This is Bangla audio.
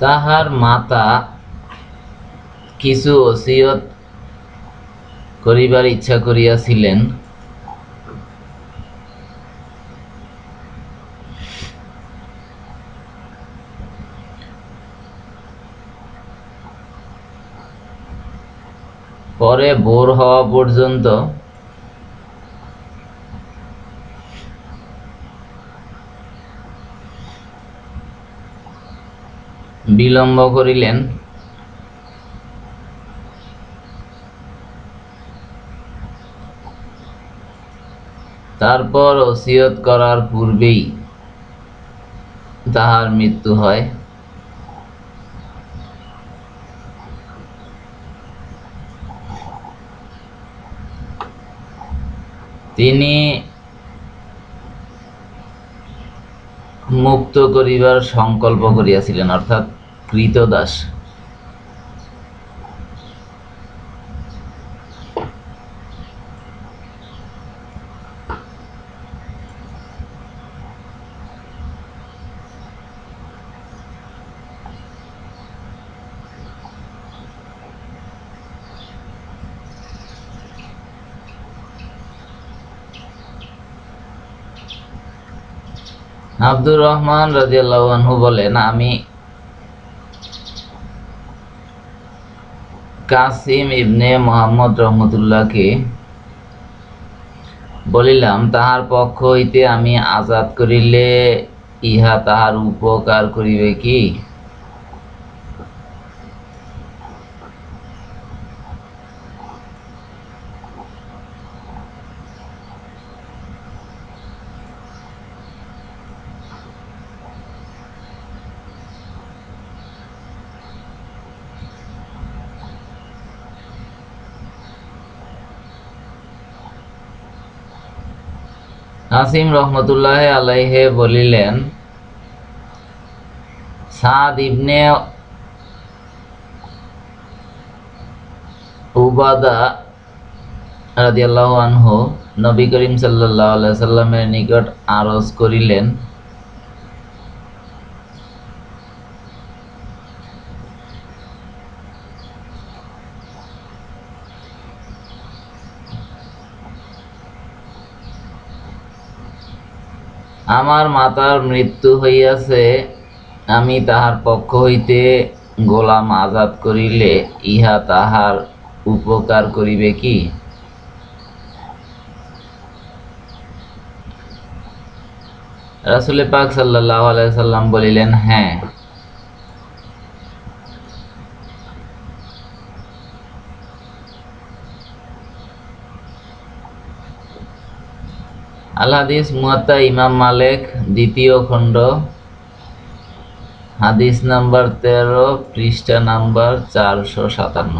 তাহার মাতা কিছু ওসিয়ত করিবার ইচ্ছা করিয়াছিলেন। পরে ভোর হওয়া পর্যন্ত বিলম্ব করিলেন। তারপর ওসিয়ত করার পূর্বেই তাহার মৃত্যু হয়। তিনি মুক্ত করিবার সংকল্প করিয়াছিলেন অর্থাৎ কৃতদাস। আব্দুর রহমান রাজিয়াল্লাহু আনহু বলেন, আমি কাসিম ইবনে মোহাম্মদ রহমতুল্লাহকে বলিলাম, তাহার পক্ষ হইতে আমি আজাদ করিলে ইহা তাহার উপকার করিবে কি? নাসিম রহমতুল্লাহ আলাইহে বলিলেন, সাদ ইবনে উবাদা রাজিয়াল্লাহ আনহু নবী করিম সাল্লাহ আলাইসাল্লামের নিকট আরজ করিলেন আমার মাতার মৃত্যু হইয়াছে, আমি তাহার পক্ষ হইতে গোলাম আজাদ করিলে ইহা তাহার উপকার করিবে কি? রাসুল পাক সাল্লাহ আলাইসাল্লাম বলিলেন হ্যাঁ। আল মুয়াত্তা ইমাম মালেক দ্বিতীয় খণ্ড। হাদিস নাম্বার তেরো পৃষ্ঠা নাম্বার চারশো সাতান্ন।